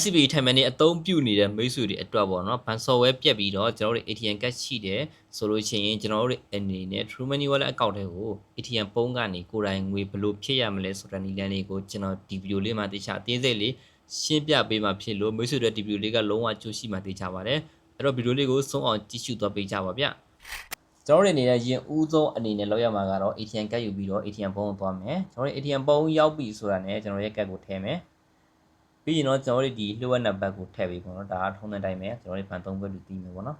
SCB ထိုင်မန်နေအသုံးပြုနေတဲ့မိတ်ဆွေတွေအတွက်ပေါ့နော်ဘန်ဆော်ဝဲပြက်ပြီးတော့ကျွန်တော်တို့ ATM ကတ်ရှိတယ်ဆိုလို့ရှိရင်ကျွန်တော်တို့အနေနဲ့ True Money Wallet account တွေကို ATM ပုံးကနေကိုယ်တိုင်ငွေဘယ်လိုဖြည့်ရမလဲဆိုတဲ့နည်းလမ်းလေးကိုကျွန်တော်ဒီဗီဒီယိုလေးမှာတခြားအသေးစိတ်လေးရှင်းပြပေးမှာဖြစ်လို့မိတ်ဆွေတွေဒီဗီဒီယိုလေးကလုံးဝကြိုးရှိမှသိချပါတယ်အဲ့တော့ဗီဒီယိုလေးကိုဆုံးအောင်ကြည့်ရှုသွားပေးကြပါဗျကျွန်တော်တို့အနေနဲ့ရင်ဦးဆုံးအနေနဲ့လောက်ရမှာကတော့ ATM ကတ်ယူပြီးတော့ ATM ပုံးကိုသွားမယ်ကျွန်တော်တို့ ATM ပုံးရောက်ပြီဆိုတာနဲ့ကျွန်တော်ရဲ့ကတ်ကိုထည့်မယ် ပြီးရင်တော့ကျွန်တော်တို့ဒီလျှို့ဝှက်နံပါတ်ကိုထည့်ပေးပေါ့နော်ဒါကထုံးတဲ့အတိုင်းပဲကျွန်တော်တို့ဘန်သုံးဘက်လူတီးမယ်ပေါ့နော်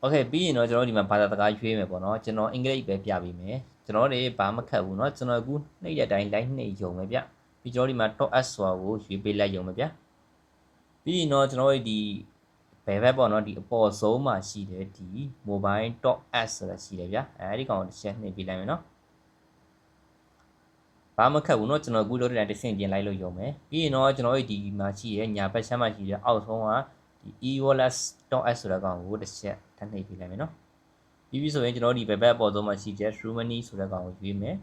โอเคပြီးရင်တော့ကျွန်တော်တို့ဒီမှာဘာသာစကားရွေးမယ်ပေါ့နော်ကျွန်တော်အင်္ဂလိပ်ပဲပြပေးမယ်ကျွန်တော်တို့ဘာမှခက်ဘူးเนาะကျွန်တော်အခုနှိပ်တဲ့အတိုင်း line နှိပ်ယုံပဲဗျပြီးကျွန်တော်ဒီမှာ top s ဆိုတာကိုရွေးပေးလိုက်ယုံပဲဗျပြီးရင်တော့ကျွန်တော်တို့ဒီ ဘယ်ဘက်ပေါ့နော်ဒီအပေါ်ဆုံးမှာရှိတယ်ဒီ mobile.s ဆိုတာရှိတယ်ဗျာအဲဒီကောင်ကိုတစ်ချက်နှိပ်ပေးလိုက်မယ်နော်ဘာမှခက်ဘူးเนาะကျွန်တော်အခုလုပ်တဲ့တစ်ဆင့်ပြင်လိုက်လို့ရုံပဲပြီးရင်တော့ကျွန်တော်တို့ဒီမှာရှိရဲ့ညာဘက်ရှမ်းမှာရှိတဲ့အောက်ဆုံးကဒီ e-wallet.s ဆိုတဲ့ကောင်ကိုတစ်ချက်ထပ်နှိပ်ပေးလိုက်မယ်နော်ပြီးပြီဆိုရင်ကျွန်တော်ဒီဘက်ဘက်အပေါ်ဆုံးမှာရှိတဲ့ true money ဆိုတဲ့ကောင်ကိုရွေးမယ်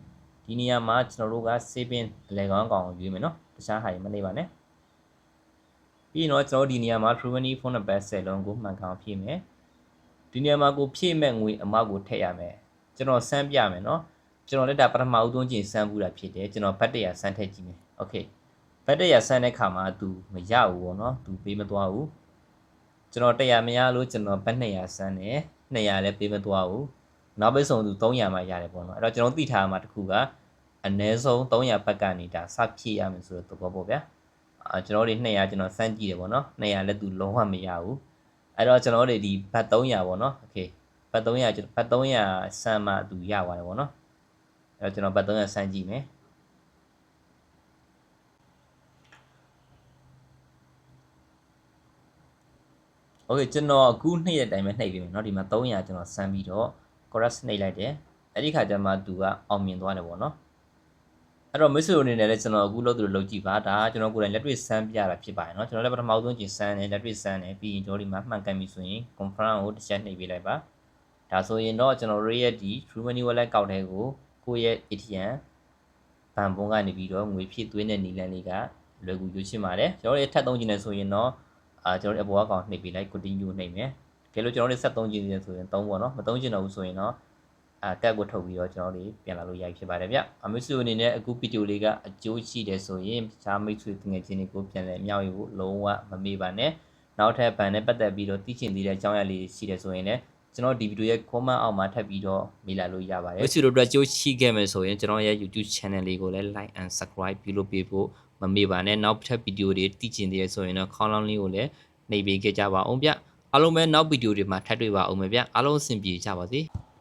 ဒီနေရာမှာကျွန်တော်တို့က saving အလဲကောင်ကောင်ကိုရွေးမယ်နော်တခြားဟာတွေမနှိပ်ပါနဲ့ ပြီးရင်တော့ကျွန်တော်ဒီနေရာမှာ true money phone number 10လုံးကိုမှန်ကန်ဖြည့်မယ်ဒီနေရာမှာကိုဖြည့်မဲ့ငွေအမောက်ကိုထည့်ရမယ်ကျွန်တော်စမ်းပြမယ်နော်ကျွန်တော်လက်တာပထမဦးဆုံးကျင်စမ်းဘူးတာဖြစ်တယ်ကျွန်တော်ဘတ်တရစမ်းထည့်ကြည့်မယ်โอเคဘတ်တရစမ်းတဲ့ခါမှာ तू မရဘူးပေါ့နော် तू ပေးမသွားဘူးကျွန်တော်100မရလို့ကျွန်တော်ဘတ်200စမ်းတယ်200လည်းပေးမသွားဘူးနောက်ပိတ်ဆုံးသူ300မှရတယ်ပေါ့နော်အဲ့တော့ကျွန်တော်သိထားမှာတစ်ခုကအနည်းဆုံး300ဘတ်ကနေဒါစဖြည့်ရမယ်ဆိုတော့သဘောပေါ့ဗျာ အာကျွန်တော်တို့200ကျွန်တော်စမ်းကြည့်တယ်ပေါ့နော်200လည်းသူလုံးဝမရဘူးအဲ့တော့ကျွန်တော်တို့ဒီဘတ်300ပေါ့နော်โอเคဘတ်300ဘတ်300စမ်းမှသူရပါတယ်ပေါ့နော်အဲ့တော့ကျွန်တော်ဘတ်300စမ်းကြည့်မယ်โอเคကျွန်တော်အခုနှိပ်တဲ့အတိုင်းပဲနှိပ်ပေးမယ်เนาะဒီမှာ300ကျွန်တော်စမ်းပြီးတော့ chorus နှိပ်လိုက်တယ်အဲ့ဒီခါကျမှသူကအောင်မြင်သွားတယ်ပေါ့เนาะ အဲ့တော့ miss အနေနဲ့လည်းကျွန်တော်အခုလုပ်သူလုပ်ကြည့်ပါဒါကကျွန်တော်ကိုယ်တိုင်လက်တွေ့စမ်းပြတာဖြစ်ပါတယ်เนาะကျွန်တော်လည်းပထမဆုံးကျင်စမ်းတယ်လက်တွေ့စမ်းတယ်ပြီးရင်ကျွန်တော်ဒီမှာမှန်ကန်ပြီဆိုရင် confirm ကိုတစ်ချက်နှိပ်ပေးလိုက်ပါဒါဆိုရင်တော့ကျွန်တော်တို့ရဲ့ဒီ True Money Wallet ကောက်တဲ့ကိုကိုယ့်ရဲ့ ATM ဘဏ်ပုံကနေပြီးတော့ငွေဖြည့်သွင်းတဲ့နည်းလမ်းလေးကလွယ်ကူရွေးရှင်းပါတယ်ကျွန်တော်တို့ထပ်သုံးကျင်နေဆိုရင်တော့အာကျွန်တော်တို့အပေါ်အကောင်နှိပ်ပေးလိုက် continue နှိပ်မယ်ကဲလို့ကျွန်တော်တို့ဆက်သုံးကျင်နေဆိုရင်သုံးပေါ့နော်မသုံးကျင်တော့ဘူးဆိုရင်တော့ အာကတ်ကိုထုတ်ပြီးတော့ကျွန်တော်တို့ပြန်လာလို့ရဖြစ်ပါတယ်ဗျအမေစုအနေနဲ့အခုဗီဒီယိုလေးကအကျိုးရှိတယ်ဆိုရင်ဈာမိတ်ဆွေငွေချင်းတွေကိုပြန်လဲမြောက်ယူဖို့လုံးဝမမေ့ပါနဲ့နောက်ထပ်ဗန်နဲ့ပတ်သက်ပြီးတော့သိချင်သေးတဲ့အကြောင်းအရာလေးရှိတယ်ဆိုရင်လည်းကျွန်တော်ဒီဗီဒီယိုရဲ့ comment အောက်မှာထပ်ပြီးတော့မေးလာလို့ရပါတယ်။ဆွေတို့အတွက်ကြိုးရှိခဲ့မယ်ဆိုရင်ကျွန်တော်ရဲ့ YouTube channel လေးကိုလည်း like and subscribe ပြုလုပ်ပေးဖို့မမေ့ပါနဲ့နောက်ထပ်ဗီဒီယိုတွေသိချင်သေးတယ်ဆိုရင်တော့ခေါင်းလောင်းလေးကိုလည်းနှိပ်ပေးခဲ့ကြပါအောင်ဗျ။အားလုံးပဲနောက်ဗီဒီယိုတွေမှာထပ်တွေ့ပါအောင်မယ်ဗျ။အားလုံးအဆင်ပြေကြပါစေ။